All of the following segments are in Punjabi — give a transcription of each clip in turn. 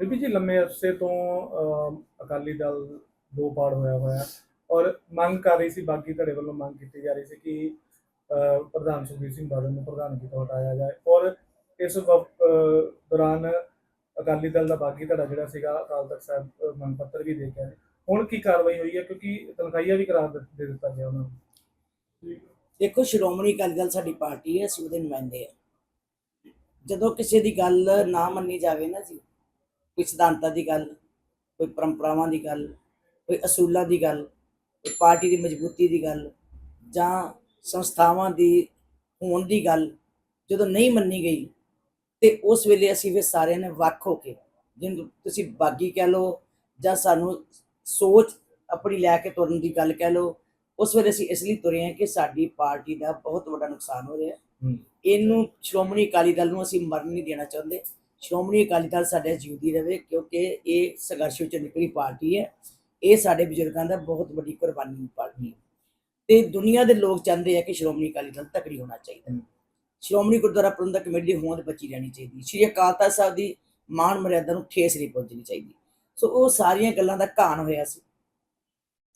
ਬੀਬੀ ਜੀ ਲੰਮੇ ਅਰਸੇ ਤੋਂ ਅਕਾਲੀ ਦਲ ਦੋ ਪਾੜ ਹੋਇਆ ਹੋਇਆ ਔਰ ਮੰਗ ਕਰ ਰਹੀ ਸੀ, ਬਾਕੀ ਧੜੇ ਵੱਲੋਂ ਮੰਗ ਕੀਤੀ ਜਾ ਰਹੀ ਸੀ ਕਿ ਪ੍ਰਧਾਨ ਸੁਖਬੀਰ ਸਿੰਘ ਬਾਦਲ ਨੂੰ ਪ੍ਰਧਾਨਗੀ ਤੋਂ ਹਟਾਇਆ ਜਾਏ ਔਰ ਇਸ ਦੌਰਾਨ ਅਕਾਲੀ ਦਲ ਦਾ ਬਾਗੀ ਧੜਾ ਜਿਹੜਾ ਸੀਗਾ ਅਕਾਲ ਤਖਤ ਸਾਹਿਬ ਮੰਗ ਪੱਤਰ ਵੀ ਦੇ ਕੇ ਆਏ। ਹੁਣ ਕੀ ਕਾਰਵਾਈ ਹੋਈ ਹੈ ਕਿਉਂਕਿ ਤਨਖਾਹੀਆ ਵੀ ਕਰਾਰ ਦੇ ਦਿੱਤਾ ਗਿਆ ਉਹਨਾਂ ਨੂੰ। ਦੇਖੋ, ਸ਼੍ਰੋਮਣੀ ਅਕਾਲੀ ਦਲ ਸਾਡੀ ਪਾਰਟੀ ਹੈ, ਅਸੀਂ ਉਹਦੇ ਨੁਮਾਇੰਦੇ ਆ ਜਦੋਂ ਕਿਸੇ ਦੀ ਗੱਲ ਨਾ ਮੰਨੀ ਜਾਵੇ ਨਾ ਜੀ ਕੋਈ ਸਿਧਾਂਤਾਂ ਦੀ ਗੱਲ ਕੋਈ ਪਰੰਪਰਾਵਾਂ ਦੀ ਗੱਲ ਕੋਈ ਅਸੂਲਾਂ ਦੀ ਗੱਲ ਕੋਈ ਪਾਰਟੀ ਦੀ ਮਜ਼ਬੂਤੀ ਦੀ ਗੱਲ ਜਾਂ ਸੰਸਥਾਵਾਂ ਦੀ ਹੋਣ ਦੀ ਗੱਲ ਜਦੋਂ ਨਹੀਂ ਮੰਨੀ ਗਈ ਤੇ ਉਸ ਵੇਲੇ ਅਸੀਂ ਫਿਰ ਸਾਰਿਆਂ ਨੇ ਵੱਖ ਹੋ ਕੇ ਜਿਹਨੂੰ ਤੁਸੀਂ ਬਾਗੀ ਕਹਿ ਲਓ ਜਾਂ ਸਾਨੂੰ ਸੋਚ ਆਪਣੀ ਲੈ ਕੇ ਤੁਰਨ ਦੀ ਗੱਲ ਕਹਿ ਲਓ ਉਸ ਵੇਲੇ ਅਸੀਂ ਇਸ ਲਈ ਤੁਰੇ ਹਾਂ ਕਿ ਸਾਡੀ ਪਾਰਟੀ ਦਾ ਬਹੁਤ ਵੱਡਾ ਨੁਕਸਾਨ ਹੋ ਰਿਹਾ। ਇਹਨੂੰ ਸ਼੍ਰੋਮਣੀ ਅਕਾਲੀ ਦਲ ਨੂੰ ਅਸੀਂ ਮਰਨ ਨਹੀਂ ਦੇਣਾ ਚਾਹੁੰਦੇ ਸ਼੍ਰੋਮਣੀ ਅਕਾਲੀ ਦਲ ਸਾਡੇ ਜਿਉਂਦੀ ਰਹੇ ਕਿਉਂਕਿ ਇਹ ਸੰਘਰਸ਼ ਵਿੱਚ ਨਿਕਲੀ ਪਾਰਟੀ ਹੈ। ਇਹ ਸਾਡੇ ਬਜ਼ੁਰਗਾਂ ਦਾ ਬਹੁਤ ਵੱਡੀ ਕੁਰਬਾਨੀ ਦੀ ਪਾਰਟੀ ਹੈ। ਤੇ ਦੁਨੀਆ ਦੇ ਲੋਕ ਚਾਹੁੰਦੇ ਆ ਕਿ ਸ਼੍ਰੋਮਣੀ ਅਕਾਲੀ ਦਲ ਤਕੜੀ ਹੋਣਾ ਚਾਹੀਦਾ ਸ਼੍ਰੋਮਣੀ ਗੁਰਦੁਆਰਾ ਪ੍ਰਬੰਧਕ ਕਮੇਟੀ ਦੀ ਹੋਂਦ ਬਚੀ ਰਹਿਣੀ ਚਾਹੀਦੀ ਸ਼੍ਰੀ ਅਕਾਲ ਤਖਤ ਸਾਹਿਬ ਦੀ ਮਾਣ ਮਰਿਆਦਾ ਨੂੰ ਠੇਸ ਨਹੀਂ ਪਹੁੰਚਣੀ ਚਾਹੀਦੀ। ਸੋ ਉਹ ਸਾਰੀਆਂ ਗੱਲਾਂ ਦਾ ਘਾਣ ਹੋਇਆ ਸੀ।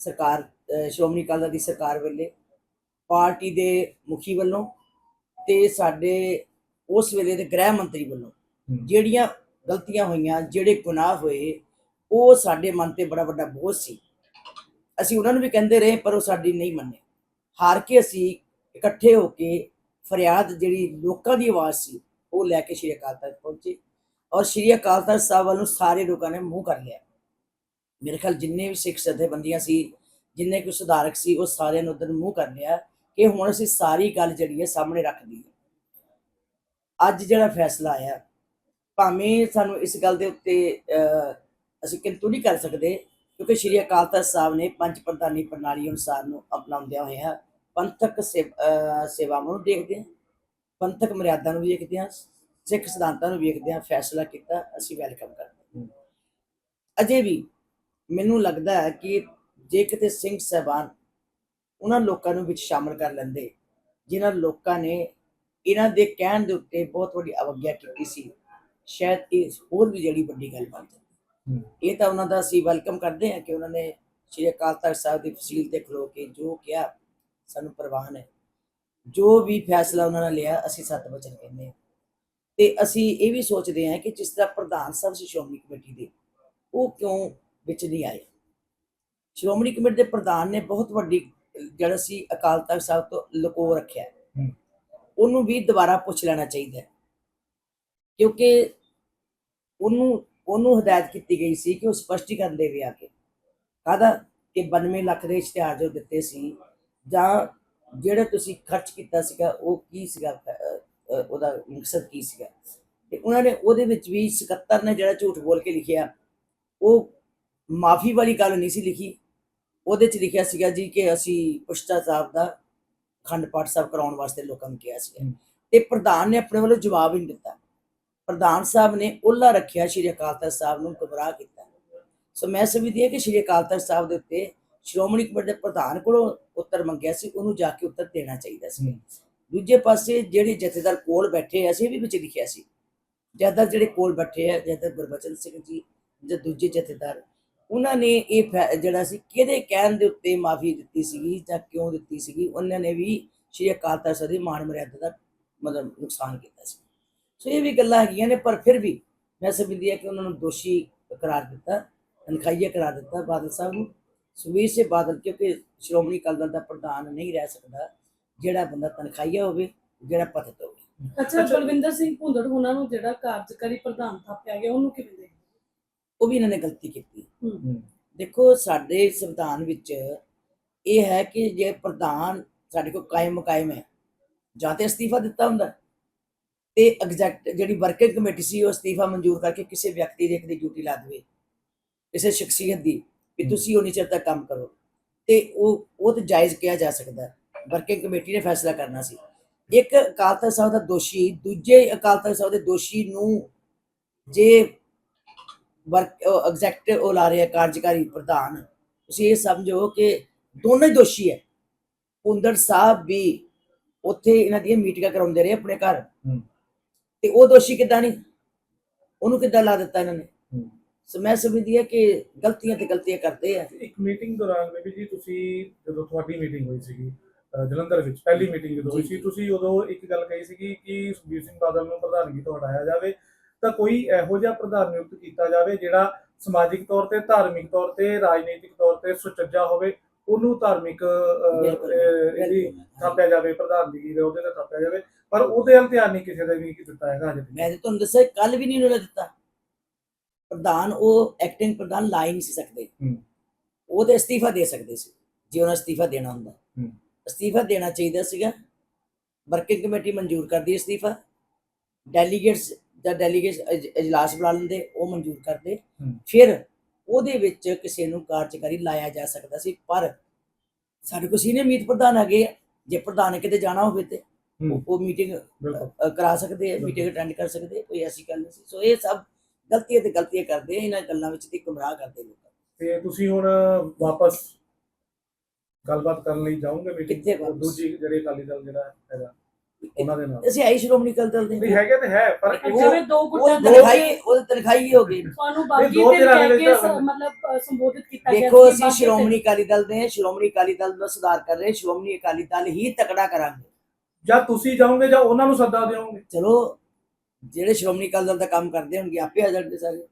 ਸਰਕਾਰ ਸ਼੍ਰੋਮਣੀ ਅਕਾਲੀ ਦਲ ਦੀ ਸਰਕਾਰ ਵੇਲੇ, ਪਾਰਟੀ ਦੇ ਮੁਖੀ ਵੱਲੋਂ ਤੇ ਸਾਡੇ ਉਸ ਵੇਲੇ ਦੇ ਗ੍ਰਹਿ ਮੰਤਰੀ ਵੱਲੋਂ ਜਿਹੜੀਆਂ ਗਲਤੀਆਂ ਹੋਈਆਂ, ਜਿਹੜੇ ਗੁਨਾਹ ਹੋਏ, ਉਹ ਸਾਡੇ ਮਨ ਤੇ ਬੜਾ ਵੱਡਾ ਬੋਝ ਸੀ। ਅਸੀਂ ਉਹਨਾਂ ਨੂੰ ਵੀ ਕਹਿੰਦੇ ਰਹੇ, ਪਰ ਉਹ ਸਾਡੀ ਨਹੀਂ ਮੰਨੇ। ਹਾਰ ਕੇ ਅਸੀਂ ਇਕੱਠੇ ਹੋ ਕੇ ਫਰਿਆਦ ਜਿਹੜੀ ਲੋਕਾਂ ਦੀ ਆਵਾਜ਼ ਸੀ, ਉਹ ਲੈ ਕੇ ਸ਼੍ਰੀ ਅਕਾਲ ਤਖਤ ਪਹੁੰਚੇ ਔਰ ਸ਼੍ਰੀ ਅਕਾਲ ਤਖਤ ਸਾਹਿਬ ਵੱਲ ਨੂੰ ਸਾਰੇ ਲੋਕਾਂ ਨੇ ਮੂੰਹ ਕਰ ਲਿਆ। ਮੇਰੇ ਖਿਆਲ ਜਿੰਨੇ ਵੀ ਸਿੱਖ ਜਥੇਬੰਦੀਆਂ ਸੀ, ਜਿੰਨੇ ਕੋਈ ਸੁਧਾਰਕ ਸੀ, ਉਹ ਸਾਰਿਆਂ ਨੇ ਉਧਰ ਮੂੰਹ ਕਰ ਲਿਆ ਕਿ ਹੁਣ ਅਸੀਂ ਸਾਰੀ ਗੱਲ ਜਿਹੜੀ ਹੈ ਸਾਹਮਣੇ ਰੱਖ ਦਈਏ ਅੱਜ ਜਿਹੜਾ ਫੈਸਲਾ ਆਇਆ ਭਾਵੇਂ ਸਾਨੂੰ ਇਸ ਗੱਲ ਦੇ ਉੱਤੇ ਅਸੀਂ ਕਿੰਤੂ ਨਹੀਂ ਕਰ ਸਕਦੇ ਕਿਉਂਕਿ ਸ਼੍ਰੀ ਅਕਾਲ ਤਖਤ ਸਾਹਿਬ ਨੇ ਪੰਜ ਪ੍ਰਧਾਨੀ ਪ੍ਰਣਾਲੀ ਅਨੁਸਾਰ ਨੂੰ ਅਪਣਾਉਂਦਿਆਂ ਹੋਇਆ ਪੰਥਕ ਸੇਵਾਵਾਂ ਨੂੰ ਦੇਖਦੇ ਹਾਂ ਪੰਥਕ ਮਰਿਆਦਾ ਨੂੰ ਵੀ ਦੇਖਦੇ ਹਾਂ ਸਿੱਖ ਸਿਧਾਂਤਾਂ ਨੂੰ ਵੇਖਦੇ ਹਾਂ ਫੈਸਲਾ ਕੀਤਾ ਅਸੀਂ ਵੈਲਕਮ ਕਰਦੇ ਹਾਂ। ਅਜੇ ਵੀ ਮੈਨੂੰ ਲੱਗਦਾ ਹੈ ਕਿ ਜੇ ਕਿਤੇ ਸਿੰਘ ਸਾਹਿਬਾਨ ਉਹਨਾਂ ਲੋਕਾਂ ਨੂੰ ਵਿੱਚ ਸ਼ਾਮਲ ਕਰ ਲੈਂਦੇ ਜਿਨ੍ਹਾਂ ਲੋਕਾਂ ਨੇ ਇਹਨਾਂ ਦੇ ਕਹਿਣ ਦੇ ਉੱਤੇ ਬਹੁਤ ਵੱਡੀ ਅਵਗਿਆ ਕੀਤੀ ਸੀ ਸ਼ਾਇਦ ਇਹ ਹੋਰ ਵੀ ਜਿਹੜੀ ਵੱਡੀ ਗੱਲ ਬਣ ਜਾਂਦੀ। ਇਹ ਤਾਂ ਉਹਨਾਂ ਦਾ ਅਸੀਂ ਵੈਲਕਮ ਕਰਦੇ ਹਾਂ ਕਿ ਉਹਨਾਂ ਨੇ ਸ਼੍ਰੀ ਅਕਾਲ ਤਖਤ ਸਾਹਿਬ ਦੀ ਫਸੀਲ ਤੇ ਖਲੋ ਕੇ ਜੋ ਕਿਹਾ ਸਾਨੂੰ ਪ੍ਰਵਾਨ ਹੈ। ਜੋ ਵੀ ਫੈਸਲਾ ਉਹਨਾਂ ਨੇ ਲਿਆ ਅਸੀਂ ਸੱਤ ਵਚਨ ਕਹਿੰਦੇ ਹਾਂ। ਤੇ ਅਸੀਂ ਇਹ ਵੀ ਸੋਚਦੇ ਹਾਂ ਕਿ ਜਿਸ ਤਰ੍ਹਾਂ ਪ੍ਰਧਾਨ ਸਾਹਿਬ ਸੀ ਸ਼੍ਰੋਮਣੀ ਕਮੇਟੀ ਦੇ ਉਹ ਕਿਉਂ ਵਿੱਚ ਨਹੀਂ ਆਏ? ਸ਼੍ਰੋਮਣੀ ਕਮੇਟੀ ਦੇ ਪ੍ਰਧਾਨ ਨੇ ਬਹੁਤ ਵੱਡੀ ਜਿਹੜਾ ਸੀ ਅਕਾਲ ਤਖਤ ਸਾਹਿਬ ਤੋਂ ਲੁਕੋ ਰੱਖਿਆ। ਉਹਨੂੰ ਵੀ ਦੁਬਾਰਾ ਪੁੱਛ ਲੈਣਾ ਚਾਹੀਦਾ ਹੈ। ਕਿਉਂਕਿ ਉਹਨੂੰ ਉਹਨੂੰ ਹਦਾਇਤ ਕੀਤੀ ਗਈ ਸੀ ਕਿ ਉਹ ਸਪਸ਼ਟੀਕਰਨ ਦੇਵੇ ਆ ਕੇ। ਕਾਹਦਾ? ਕਿ 92 ਲੱਖ ਦੇ ਇਸ਼ਤਿਹਾਰ ਜੋ ਦਿੱਤੇ ਸੀ ਜਾਂ ਜਿਹੜਾ ਤੁਸੀਂ ਖਰਚ ਕੀਤਾ ਸੀਗਾ ਉਹ ਕੀ ਸੀਗਾ ਉਹਦਾ ਮਕਸਦ ਕੀ ਸੀਗਾ? ਤੇ ਉਹਨਾਂ ਨੇ ਉਹਦੇ ਵਿੱਚ ਵੀ ਸਕੱਤਰ ਨੇ ਜਿਹੜਾ ਝੂਠ ਬੋਲ ਕੇ ਲਿਖਿਆ ਉਹ ਮਾਫੀ ਵਾਲੀ ਗੱਲ ਨਹੀਂ ਸੀ ਲਿਖੀ। ਉਹਦੇ ਚ ਲਿਖਿਆ ਸੀਗਾ ਜੀ ਕਿ ਅਸੀਂ ਪੁਸ਼ਤਾ ਸਾਹਿਬ ਦਾ ਖੰਡ ਪਾਠ ਸਾਹਿਬ ਕਰਾਉਣ ਵਾਸਤੇ ਲੋਕਾਂ ਨੂੰ ਕਿਹਾ ਹਮ। ਤੇ ਪ੍ਰਧਾਨ ਨੇ ਆਪਣੇ ਵੱਲੋਂ ਜਵਾਬ ਹੀ ਨਹੀਂ ਦਿੱਤਾ। ਪ੍ਰਧਾਨ ਸਾਹਿਬ ਨੇ ਉਹਲਾ ਰੱਖਿਆ ਸ਼੍ਰੀ ਅਕਾਲ ਤਖਤ ਸਾਹਿਬ ਨੂੰ ਗੁੰਮਰਾਹ ਕੀਤਾ। ਸੋ ਮੈਂ ਸਮਝਦੀ ਹਾਂ ਕਿ ਸ਼੍ਰੀ ਅਕਾਲ ਤਖਤ ਸਾਹਿਬ ਦੇ ਉੱਤੇ ਸ਼੍ਰੋਮਣੀ ਕਮੇਟੀ ਦੇ ਪ੍ਰਧਾਨ ਕੋਲੋਂ ਉੱਤਰ ਮੰਗਿਆ ਸੀ ਉਹਨੂੰ ਜਾ ਕੇ ਉੱਤਰ ਦੇਣਾ ਚਾਹੀਦਾ ਸੀ। ਦੂਜੇ ਪਾਸੇ ਜਿਹੜੇ ਜਥੇਦਾਰ ਕੋਲ ਬੈਠੇ ਆ, ਅਸੀਂ ਵੀ ਵਿੱਚ ਲਿਖਿਆ ਸੀ। ਜਥੇਦਾਰ ਜਿਹੜੇ ਕੋਲ ਬੈਠੇ ਆ ਜਥੇਦਾਰ ਗੁਰਬਚਨ ਸਿੰਘ ਜੀ ਜਾਂ ਦੂਜੇ ਜਥੇਦਾਰ ਉਹਨਾਂ ਨੇ ਇਹ ਫੈ- ਜਿਹੜਾ ਸੀ ਕਿਹਦੇ ਕਹਿਣ ਦੇ ਉੱਤੇ ਮਾਫੀ ਦਿੱਤੀ ਸੀਗੀ ਜਾਂ ਕਿਉਂ ਦਿੱਤੀ ਸੀਗੀ ਉਹਨਾਂ ਨੇ ਵੀ ਸ਼੍ਰੀ ਅਕਾਲ ਤਖਤ ਸਾਹਿਬ ਦੀ ਮਾਣ ਮਰਿਆਦਾ ਦਾ ਮਤਲਬ ਨੁਕਸਾਨ ਕੀਤਾ ਸੀ। ਸੋ ਇਹ ਵੀ ਗੱਲਾਂ ਹੈਗੀਆਂ ਨੇ ਪਰ ਫਿਰ ਵੀ ਮੈਂ ਸਮਝਦੀ ਹਾਂ ਕਿ ਉਹਨਾਂ ਨੂੰ ਦੋਸ਼ੀ ਕਰਾਰ ਦਿੱਤਾ ਤਨਖਾਹੀਆ ਕਰਾਰ ਦਿੱਤਾ ਬਾਦਲ ਸਾਹਿਬ ਨੂੰ। ਸੁਖਬੀਰ ਸਿੰਘ ਬਾਦਲ ਕਿਉਂਕਿ ਸ਼੍ਰੋਮਣੀ ਅਕਾਲੀ ਦਲ ਦਾ ਪ੍ਰਧਾਨ ਨਹੀਂ ਰਹਿ ਸਕਦਾ ਜਿਹੜਾ ਬੰਦਾ ਤਨਖਾਹੀਆ ਹੋਵੇ ਜਿਹੜਾ ਪਤਿਤ ਹੋਵੇ। ਅੱਛਾ ਬਲਵਿੰਦਰ ਸਿੰਘ ਭੁੰਦੜ ਉਹਨਾਂ ਨੂੰ ਜਿਹੜਾ ਕਾਰਜਕਾਰੀ ਪ੍ਰਧਾਨ ਥਾਪਿਆ ਗਿਆ ਉਹਨੂੰ ਕਿਵੇਂ ਦੇਖਦੇ? ਉਹ ਵੀ ਇਹਨਾਂ ਨੇ ਗਲਤੀ ਕੀਤੀ। ਦੇਖੋ ਸਾਡੇ ਸੰਵਿਧਾਨ ਵਿੱਚ ਇਹ ਹੈ ਕਿ ਜੇ ਪ੍ਰਧਾਨ ਸਾਡੇ ਕੋਲ ਕਾਇਮ ਮੁਕਾਇਮ ਹੈ ਜਾਂ ਤੇ ਅਸਤੀਫਾ ਦਿੱਤਾ ਹੁੰਦਾ। ਤੇ ਐਗਜ਼ੈਕਟ ਜਿਹੜੀ ਵਰਕਿੰਗ ਕਮੇਟੀ ਸੀ ਉਹ ਅਸਤੀਫਾ ਮਨਜ਼ੂਰ ਕਰਕੇ ਕਿਸੇ ਵਿਅਕਤੀ ਦੇ ਇੱਕ ਦੀ ਡਿਊਟੀ ਲਾ ਦੇਵੇ ਕਿਸੇ ਸ਼ਖਸੀਅਤ ਦੀ ਵੀ। ਤੁਸੀਂ ਉਨੀ ਚਿਰ ਤੱਕ ਕੰਮ ਕਰੋ। ਤੇ ਉਹ ਉਹ ਤਾਂ ਜਾਇਜ਼ ਕਿਹਾ ਜਾ ਸਕਦਾ। ਵਰਕਿੰਗ ਕਮੇਟੀ ਨੇ ਫੈਸਲਾ ਕਰਨਾ ਸੀ। ਇੱਕ ਅਕਾਲ ਤਖਤ ਸਾਹਿਬ ਦਾ ਦੋਸ਼ੀ ਦੂਜੇ ਅਕਾਲ ਤਖਤ ਸਾਹਿਬ ਦੇ ਦੋਸ਼ੀ ਨੂੰ ਜੇ ਵਰਕ ਐਗਜ਼ੈਕਟਿਵ ਉਹ ਲਾ ਰਿਹਾ ਕਾਰਜਕਾਰੀ ਪ੍ਰਧਾਨ ਤੁਸੀਂ ਇਹ ਸਮਝੋ ਕਿ ਦੋਨੋਂ ਦੋਸ਼ੀ ਹੈ। ਪੁੰਦੜ ਸਾਹਿਬ ਵੀ ਉੱਥੇ ਇਹਨਾਂ ਦੀਆਂ ਮੀਟਿੰਗਾਂ ਕਰਾਉਂਦੇ ਰਹੇ ਆਪਣੇ ਘਰ। ਤੇ ਉਹ ਦੋਸ਼ੀ ਕਿੱਦਾਂ ਨਹੀਂ ਉਹਨੂੰ ਕਿੱਦਾਂ ਲਾ ਦਿੱਤਾ ਇਹਨਾਂ ਨੇ। ਸੋ ਮੈਂ ਸਮਝਦੀ ਹਾਂ ਕਿ ਗਲਤੀਆਂ ਤੇ ਗਲਤੀਆਂ ਕਰਦੇ ਆ ਇੱਕ ਮੀਟਿੰਗ ਦੌਰਾਨ ਬੇਬੀ ਜੀ ਤੁਸੀਂ ਜਦੋਂ ਤੁਹਾਡੀ ਮੀਟਿੰਗ ਹੋਈ ਸੀਗੀ ਜਲੰਧਰ ਵਿੱਚ ਪਹਿਲੀ ਮੀਟਿੰਗ ਜਦੋਂ ਹੋਈ ਸੀ। ਤੁਸੀਂ ਉਦੋਂ ਇੱਕ ਗੱਲ ਕਹੀ ਸੀਗੀ ਕਿ ਸੁਖਬੀਰ ਸਿੰਘ ਬਾਦਲ ਨੂੰ ਪ੍ਰਧਾਨਗੀ ਤੋਂ ਹਟਾਇਆ ਜਾਵੇ ਤਾਂ ਕੋਈ ਇਹੋ ਜਿਹਾ ਪ੍ਰਧਾਨ ਨਿਯੁਕਤ ਕੀਤਾ ਜਾਵੇ ਜਿਹੜਾ ਸਮਾਜਿਕ ਤੌਰ ਤੇ ਧਾਰਮਿਕ ਤੌਰ ਤੇ ਰਾਜਨੀਤਿਕ ਤੌਰ ਤੇ ਸੁਚੱਜਾ ਹੋਵੇ ਉਹਨੂੰ ਧਾਰਮਿਕ ਇਹਦੀ। ਥਾਪਿਆ ਜਾਵੇ ਪ੍ਰਧਾਨਗੀ ਦੇ ਉਹਦੇ ਤੇ ਥਾਪਿਆ ਜਾਵੇ ਪਰ ਉਹਦੇ ਵੱਲ ਧਿਆਨ ਨਹੀਂ ਕਿਸੇ ਦਾ ਵੀ ਦਿੱਤਾ ਹੈਗਾ ਅਜੇ ਤੱਕ। ਮੈਂ ਤੇ ਤੁਹਾਨੂੰ ਦੱਸਿਆ ਕੱਲ ਵੀ ਨਹੀਂ ਉਹਨਾਂ ਨੇ ਦਿੱਤਾ ਪ੍ਰਧਾਨ ਉਹ ਐਕਟਿੰਗ ਪ੍ਰਧਾਨ ਲਾ ਹੀ ਨਹੀਂ ਸੀ ਸਕਦੇ ਹੂੰ। ਉਹ ਤੇ ਅਸਤੀਫਾ ਦੇ ਸਕਦੇ ਸੀ ਜੇ ਉਹਨਾਂ ਅਸਤੀਫਾ ਦੇਣਾ ਹੁੰਦਾ ਹੂੰ। ਅਸਤੀਫਾ ਦੇਣਾ ਚਾਹੀਦਾ ਸੀਗਾ ਵਰਕਿੰਗ ਕਮੇਟੀ ਮਨਜ਼ੂਰ ਕਰਦੀ ਹੈ ਅਸਤੀਫਾ ਡੈਲੀਗੇਟਸ ਦਾ ਡੈਲੀਗੇਟਸ ਇਜਲਾਸ ਬੁਲਾ ਲੈਂਦੇ ਉਹ ਮਨਜ਼ੂਰ ਕਰਦੇ ਹੂੰ। ਫਿਰ ਉਹਦੇ ਵਿੱਚ ਕਿਸੇ ਨੂੰ ਕਾਰਜਕਾਰੀ ਲਾਇਆ ਜਾ ਸਕਦਾ ਸੀ ਪਰ ਸਾਡੇ ਕੋਲ ਸੀਨੀਅਰ ਮੀਤ ਪ੍ਰਧਾਨ ਹੈਗੇ ਆ ਜੇ ਪ੍ਰਧਾਨ ਨੇ ਕਿਤੇ ਜਾਣਾ ਹੋਵੇ ਤੇ। ਉਹ- ਮੀਟਿੰਗ ਕਰਾ ਸਕਦੇ ਆ ਮੀਟਿੰਗ ਅਟੈਂਡ ਕਰ ਸਕਦੇ ਕੋਈ ਐਸੀ ਗੱਲ ਨਹੀਂ ਸੀ। ਸੋ ਇਹ ਸਭ ਗਲਤੀਆਂ ਤੇ ਗਲਤੀਆਂ ਕਰਦੇ ਆ ਇਹਨਾਂ ਗੱਲਾਂ ਵਿੱਚ ਤੇ ਗੁੰਮਰਾਹ ਕਰਦੇ ਲੋਕ। ਤੇ ਤੁਸੀਂ ਹੁਣ ਵਾਪਸ ਗੱਲਬਾਤ ਕਰਨ ਲਈ ਜਾਓਗੇ ਕਿੱਥੇ ਮੀਟਿੰਗ ਵਾਪਸ? ਦੂਜੀ ਜਿਹੜੇ ਅਕਾਲੀ ਦਲ ਜਿਹੜਾ ਹੈਗਾ ਉਹਨਾਂ ਦੇ ਨਾਲ। ਅਸੀਂ ਆਈ ਸ਼੍ਰੋਮਣੀ ਅਕਾਲੀ ਦਲ ਦੇ ਨਹੀਂ ਹੈਗੇ ਤੇ ਹੈ ਪਰ ਇੱਕ ਜਿਵੇਂ ਦੋ ਉਹ ਗੁੱਟਾਂ ਦੇ ਤਨਖਾਈ ਉਹ ਤਨਖਾਈ ਹੋ ਗਈ। ਤੁਹਾਨੂੰ ਬਾਗੀ ਦੋ ਤੇ ਧਿਰਾਂ ਦੇ ਕਹਿ ਕੇ ਤਾਂ- ਮਤਲਬ ਅ, ਸੰਬੋਧਿਤ ਕੀਤਾ ਗਿਆ ਦੇਖੋ ਸੀ ਅਸੀਂ ਬਾਗੀ ਤੇ- ਸ਼੍ਰੋਮਣੀ ਅਕਾਲੀ ਦਲ ਦੇ ਹਾਂ, ਸ਼੍ਰੋਮਣੀ ਅਕਾਲੀ ਦਲ ਦਾ ਸੁਧਾਰ ਕਰ ਰਹੇ ਸ਼੍ਰੋਮਣੀ ਅਕਾਲੀ ਦਲ ਹੀ ਤਕੜਾ ਕਰਾਂਗੇ। ਜਾਂ ਤੁਸੀਂ ਜਾਓਗੇ ਜਾਂ ਉਹਨਾਂ ਨੂੰ ਸੱਦਾ ਦਿਓਗੇ? ਚਲੋ, ਜਿਹੜੇ ਸ਼੍ਰੋਮਣੀ ਅਕਾਲੀ ਦਲ ਦਾ ਕੰਮ ਕਰਦੇ ਹੋਣਗੇ, ਆਪੇ ਆ ਜਾਣਗੇ ਸਾਰੇ।